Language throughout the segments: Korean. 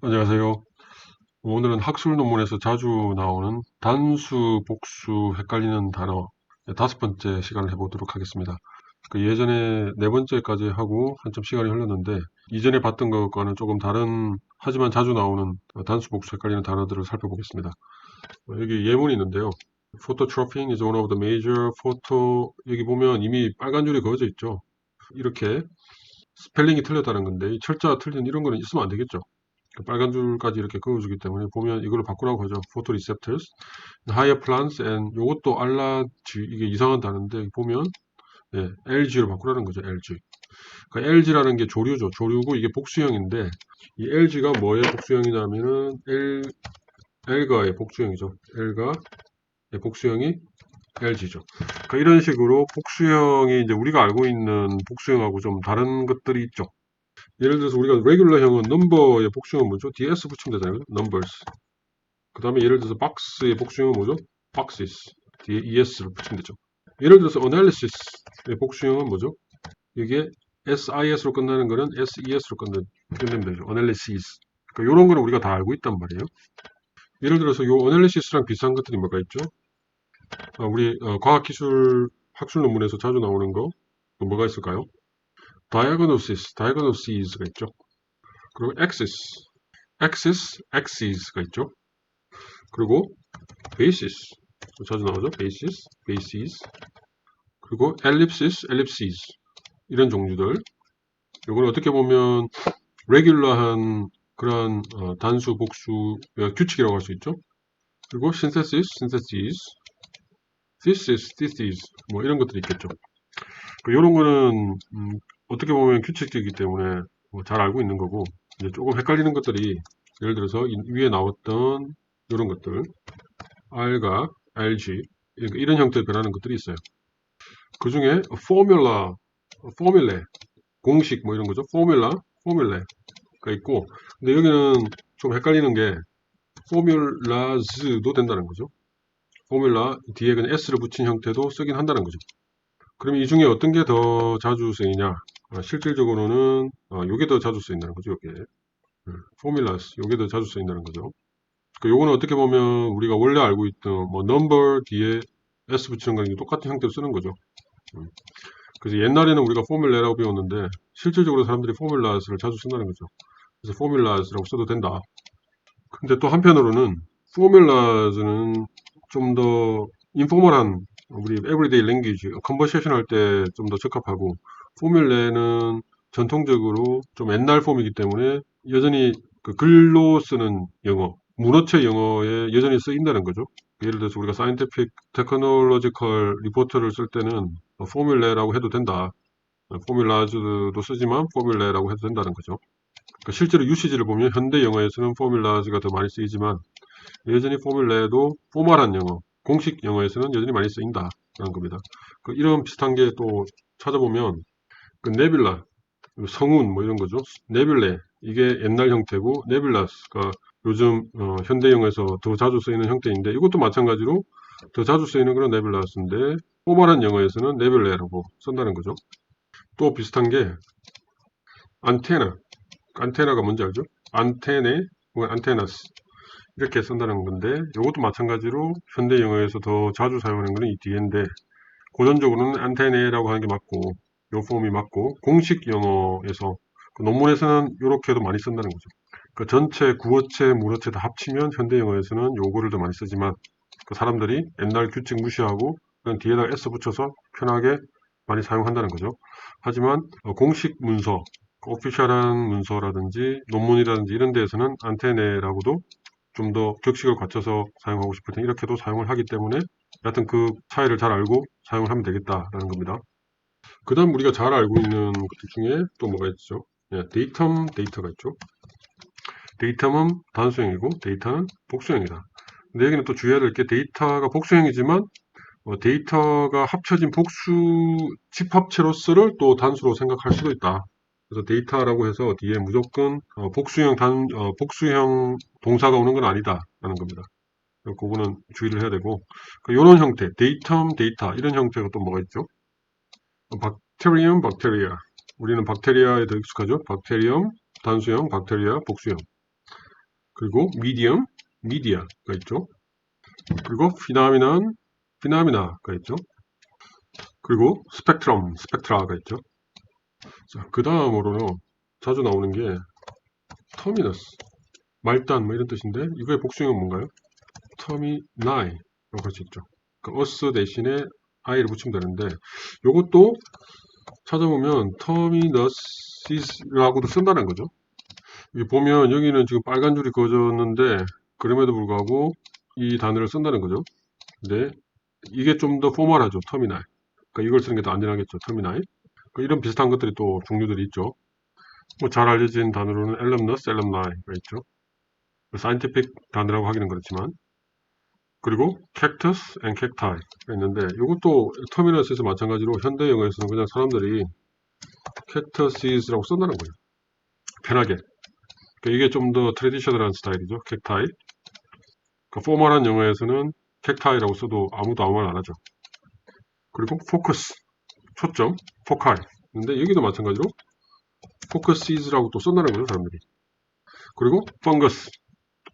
안녕하세요. 오늘은 학술 논문에서 자주 나오는 단수, 복수, 헷갈리는 단어 네, 다섯 번째 시간을 해보도록 하겠습니다. 그 예전에 네 번째까지 하고 한참 시간이 흘렀는데 이전에 봤던 것과는 조금 다른 하지만 자주 나오는 단수, 복수, 헷갈리는 단어들을 살펴보겠습니다. 어, 여기 예문이 있는데요. Phototrophing is one of the major photo 여기 보면 이미 빨간 줄이 그어져 있죠. 이렇게 스펠링이 틀렸다는 건데 이 철자가 틀린 이런 거는 있으면 안 되겠죠. 그 빨간 줄까지 이렇게 그어주기 때문에 보면 이걸 바꾸라고 하죠. photo receptors, higher plants and 요것도 알라지 이게 이상한 단어인데 보면 예, LG로 바꾸라는 거죠. LG. 그러니까 LG라는 게 조류죠. 조류고 이게 복수형인데 이 LG가 뭐의 복수형이냐면은 L L가의 복수형이죠. L가 의 복수형이 LG죠. 그러니까 이런 식으로 복수형이 이제 우리가 알고 있는 복수형하고 좀 다른 것들이 있죠. 예를 들어서 우리가 레귤러형은 넘버의 복수형은 뭐죠? 뒤에 s 붙이면 되잖아요. numbers. 그 다음에 예를 들어서 박스의 복수형은 뭐죠? boxes. 뒤에 es를 붙이면 되죠. 예를 들어서 analysis의 복수형은 뭐죠? 이게 sis로 끝나는 거는 ses로 끝내, 끝내면 되죠. analysis. 그러니까 이런 거는 우리가 다 알고 있단 말이에요. 예를 들어서 이 analysis랑 비슷한 것들이 뭐가 있죠? 아, 우리 어, 과학기술 학술 논문에서 자주 나오는 거 뭐가 있을까요? Diagnosis, diagnosis가 있죠. 그리고 axis, axis, axes가 있죠. 그리고 basis, 자주 나오죠. basis, bases. 그리고 ellipsis, ellipses. 이런 종류들. 이걸 어떻게 보면 레귤러한 그러한 어, 단수, 복수, 어, 규칙이라고 할 수 있죠. 그리고 synthesis, syntheses, thesis, theses, 뭐 이런 것들이 있겠죠. 이런 거는 음, 어떻게 보면 규칙적이기 때문에 뭐 잘 알고 있는 거고 이제 조금 헷갈리는 것들이 예를 들어서 위에 나왔던 이런 것들 R과 RG 이런 형태로 변하는 것들이 있어요. 그 중에 포뮬라, 포뮬레, 공식 뭐 이런 거죠. 포뮬라, 포뮬레가 있고 근데 여기는 좀 헷갈리는 게 포뮬라즈도 된다는 거죠. 포뮬라 뒤에 그냥 S를 붙인 형태도 쓰긴 한다는 거죠. 그럼 이 중에 어떤 게 더 자주 쓰이냐? 어, 실질적으로는 어, 요게 더 자주 쓰인다는 거죠. 요게 포뮬라스 요게 더 자주 쓰인다는 거죠. 그 요거는 어떻게 보면 우리가 원래 알고 있던 뭐 넘버 뒤에 s 붙이는 거랑 똑같은 형태로 쓰는 거죠. 음. 그래서 옛날에는 우리가 포뮬레라고 배웠는데 실질적으로 사람들이 포뮬라스를 자주 쓴다는 거죠. 그래서 포뮬라스라고 써도 된다. 근데 또 한편으로는 포뮬라스는 좀 더 인포멀한 우리 에브리데이 랭귀지 컨버세이션 할 때 좀 더 적합하고 포뮬레는 전통적으로 좀 옛날 폼이기 때문에 여전히 그 글로 쓰는 영어, 문어체 영어에 여전히 쓰인다는 거죠. 예를 들어서 우리가 사이언티픽 테크놀로지컬 리포트를 쓸 때는 포뮬레라고 해도 된다. 포뮬라즈도 쓰지만 포뮬레라고 해도 된다는 거죠. 그러니까 실제로 유시지를 보면 현대 영어에서는 포뮬라즈가 더 많이 쓰이지만 여전히 포뮬레도 포멀한 영어, 공식 영어에서는 여전히 많이 쓰인다라는 겁니다. 그 이런 비슷한 게 또 찾아보면 그 네빌라, 성운 뭐 이런 거죠. 네빌레 이게 옛날 형태고 네빌라스가 요즘 어, 현대 영어에서 더 자주 쓰이는 형태인데 이것도 마찬가지로 더 자주 쓰이는 그런 네빌라스인데 포멀한 영어에서는 네빌레라고 쓴다는 거죠. 또 비슷한 게 안테나, 안테나가 뭔지 알죠? 안테네, 혹은 안테나스 이렇게 쓴다는 건데 이것도 마찬가지로 현대 영어에서 더 자주 사용하는 것은 이 뒤인데 고전적으로는 안테네라고 하는 게 맞고 요 폼이 맞고 공식 영어에서 그 논문에서는 이렇게도 많이 쓴다는 거죠. 그 전체 구어체, 물어체 다 합치면 현대 영어에서는 요거를 더 많이 쓰지만 그 사람들이 옛날 규칙 무시하고 그냥 뒤에다가 s 붙여서 편하게 많이 사용한다는 거죠. 하지만 어, 공식 문서, 오피셜한 문서라든지 논문이라든지 이런 데에서는 안테네라고도 좀 더 격식을 갖춰서 사용하고 싶을 때 이렇게도 사용을 하기 때문에 여하튼 그 차이를 잘 알고 사용을 하면 되겠다라는 겁니다. 그 다음 우리가 잘 알고 있는 것들 중에 또 뭐가 있죠? 예, 데이텀 데이터가 있죠. 데이텀은 단수형이고 데이터는 복수형이다. 근데 여기는 또 주의해야 될 게 데이터가 복수형이지만 어, 데이터가 합쳐진 복수 집합체로서를 또 단수로 생각할 수도 있다. 그래서 데이터라고 해서 뒤에 무조건 어, 복수형 단 어, 복수형 동사가 오는 건 아니다라는 겁니다. 그거는 주의를 해야 되고 이런 그 형태 데이텀 데이터 이런 형태가 또 뭐가 있죠? 박테리움, 박테리아. 우리는 박테리아에 더 익숙하죠. 박테리움, 단수형, 박테리아, 복수형. 그리고 medium, media가 있죠. 그리고 phenomenon, phenomena가 있죠. 그리고 spectrum, spectra가 있죠. 자, 그 다음으로는 자주 나오는 게 terminus, 말단 뭐 이런 뜻인데 이거의 복수형은 뭔가요? termini 라고 할 수 있죠. 그 us 대신에 i를 붙이면 되는데 이것도 찾아보면 terminus라고도 쓴다는 거죠. 여기 보면 여기는 지금 빨간 줄이 그어졌는데 그럼에도 불구하고 이 단어를 쓴다는 거죠. 근데 이게 좀 더 포멀하죠. 터미널. 그러니까 이걸 쓰는 게 더 안전하겠죠. 터미널. 그 이런 비슷한 것들이 또 종류들이 있죠. 뭐 잘 알려진 단어로는 alumnus, alumni가 있죠. scientific 단어라고 하기는 그렇지만 그리고 cactus and cacti가 있는데 이것도 터미널스에서 마찬가지로 현대 영어에서는 그냥 사람들이 cactuses라고 쓴다는 거예요. 편하게. 그러니까 이게 좀 더 트레디셔널한 스타일이죠. cacti. 그러니까 포멀한 영어에서는 cacti라고 써도 아무도 아무 말 안 하죠. 그리고 focus, 초점, foci. 근데 여기도 마찬가지로 focuses라고 또 쓴다는 거죠, 사람들이. 그리고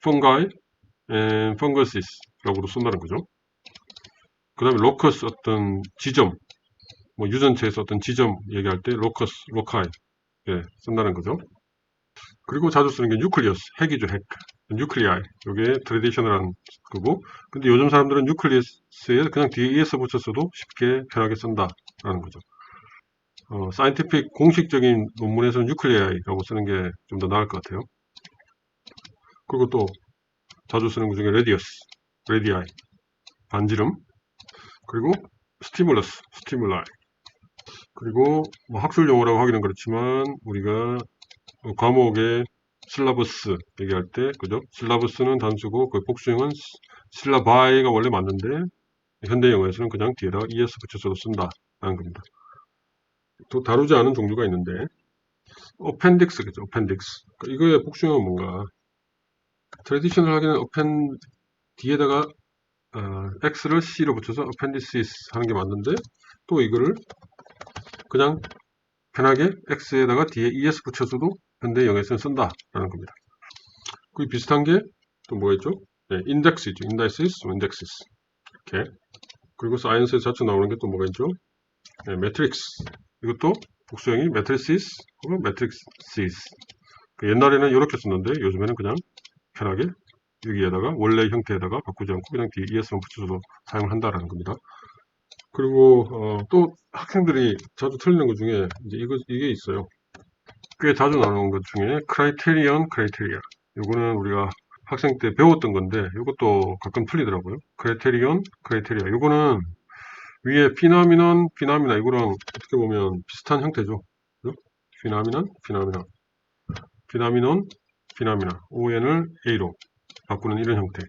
fungi, and funguses 라고도 쓴다는 거죠. 그 다음에 locus 어떤 지점, 뭐 유전체에서 어떤 지점 얘기할 때 locus, loci 예, 쓴다는 거죠. 그리고 자주 쓰는 게 nucleus, 핵이죠, 핵. nuclei. 이게 트레디셔널한 거고. 근데 요즘 사람들은 nucleus에 그냥 뒤에 es 붙였어도 쉽게 편하게 쓴다라는 거죠. 어, 사이언티픽 공식적인 논문에서는 nuclei라고 쓰는 게 좀 더 나을 것 같아요. 그리고 또 자주 쓰는 것 중에 radii, 반지름. 그리고 stimulus, stimuli. 그리고 뭐 학술 용어라고 하기는 그렇지만 우리가 어, 과목의 실라버스 얘기할 때 그죠? 실라버스는 단수고 그 복수형은 실라바이가 원래 맞는데 현대 영어에서는 그냥 뒤에다가 es 붙여서도 쓴다 라는 겁니다. 또 다루지 않은 종류가 있는데 어펜딕스겠죠. 어펜딕스. 그러니까 이거의 복수형은 뭔가 트레디셔널 하기는 어펜 뒤에다가 어, x를 c로 붙여서 appendicitis 하는 게 맞는데 또 이거를 그냥 편하게 x에다가 뒤에 es 붙여서도 현대 영어에서는 쓴다라는 겁니다. 그 비슷한 게 또 뭐가 있죠? 네, 인덱스이죠. indices, indexes. 이렇게. 그리고 사이언스에 자주 나오는 게 또 뭐가 있죠? 네, 매트릭스. 이것도 복수형이 matrices 혹은 matrices. 그 옛날에는 이렇게 썼는데 요즘에는 그냥 편하게 여기에다가 원래 형태에다가 바꾸지 않고 그냥 뒤에 es만 붙여서도 사용을 한다라는 겁니다. 그리고 어, 또 학생들이 자주 틀리는 것 중에 이제 이거 이게 있어요. 꽤 자주 나오는 것 중에 criterion, criteria. 요거는 우리가 학생 때 배웠던 건데 이것도 가끔 틀리더라고요. criterion, criteria. 요거는 위에 phenomenon, phenomena 이거랑 어떻게 보면 비슷한 형태죠. 그죠? phenomenon, phenomena. phenomenon, phenomena. on을 a로 바꾸는 이런 형태.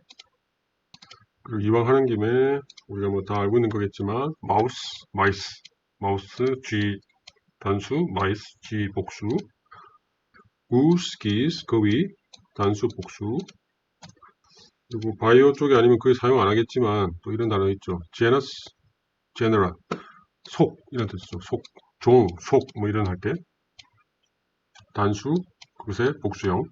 그리고 이왕 하는 김에 우리가 뭐 다 알고 있는 거겠지만 마우스, 마이스, 마우스 G 단수, 마이스 G 복수, goose, geese 거위 단수 복수. 그리고 바이오 쪽에 아니면 거의 사용 안 하겠지만 또 이런 단어 있죠. genus, genera, 속 이런 뜻이죠. 속, 종, 속 뭐 이런 할 때 단수 그것의 복수형.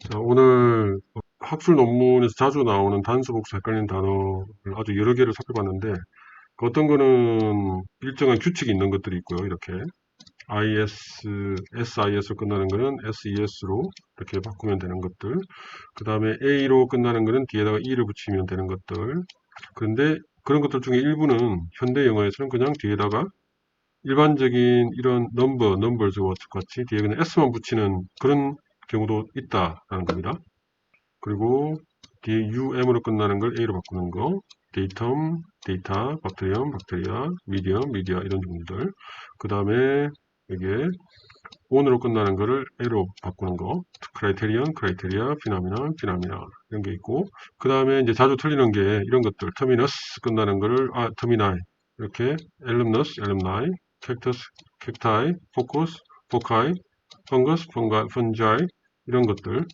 자 오늘 학술 논문에서 자주 나오는 단수 복수 헷갈리는 단어를 아주 여러 개를 살펴봤는데 그 어떤 거는 일정한 규칙이 있는 것들이 있고요. 이렇게 IS, SIS로 끝나는 거는 SES로 이렇게 바꾸면 되는 것들 그 다음에 A로 끝나는 거는 뒤에다가 E를 붙이면 되는 것들 그런데 그런 것들 중에 일부는 현대 영어에서는 그냥 뒤에다가 일반적인 이런 number, numbers와 같이 뒤에 그냥 S만 붙이는 그런 경우도 있다라는 겁니다. 그리고 뒤에 um으로 끝나는 걸 a로 바꾸는 거 데이텀, 데이터, 박테리엄, 박테리아, 미디엄, 미디어 이런 종류들 그 다음에 여기에 on으로 끝나는 거를 a로 바꾸는 거 크라이테리언, 크라이테리아, 피나미나, 피나미나 이런 게 있고 그 다음에 이제 자주 틀리는 게 이런 것들 터미너스 끝나는 거를 아 터미나이 이렇게 엘름너스, 엘름나이 캡터스, 캡타이, 포커스, 포카이, 펑거스, 펑가, 펀자이 이런 것들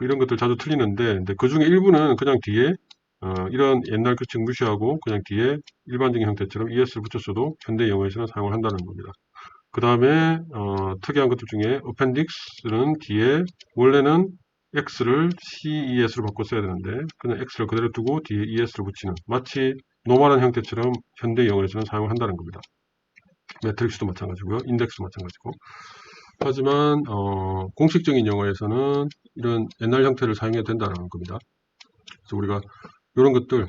이런 것들 자주 틀리는데 그 중에 일부는 그냥 뒤에 어, 이런 옛날 규칙 무시하고 그냥 뒤에 일반적인 형태처럼 es를 붙였어도 현대 영어에서는 사용을 한다는 겁니다. 그 다음에 어, 특이한 것들 중에 appendix는 뒤에 원래는 x를 CES로 바꿔 써야 되는데 그냥 x를 그대로 두고 뒤에 ES를 붙이는 마치 노멀한 형태처럼 현대 영어에서는 사용을 한다는 겁니다. 매트릭스도 마찬가지고요. 인덱스도 마찬가지고. 하지만 어, 공식적인 영어에서는 이런 옛날 형태를 사용해도 된다는 겁니다. 그래서 우리가 이런 것들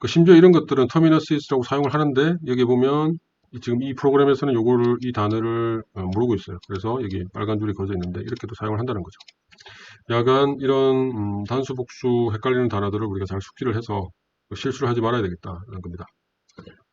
그 심지어 이런 것들은 터미너스 이스라고 사용을 하는데 여기 보면 이- 지금 이 프로그램에서는 요거를 이 단어를 어, 모르고 있어요. 그래서 여기 빨간 줄이 거져 있는데 이렇게도 사용을 한다는 거죠. 약간 이런 음, 단수 복수 헷갈리는 단어들을 우리가 잘 숙지를 해서 실수를 하지 말아야 되겠다는 겁니다.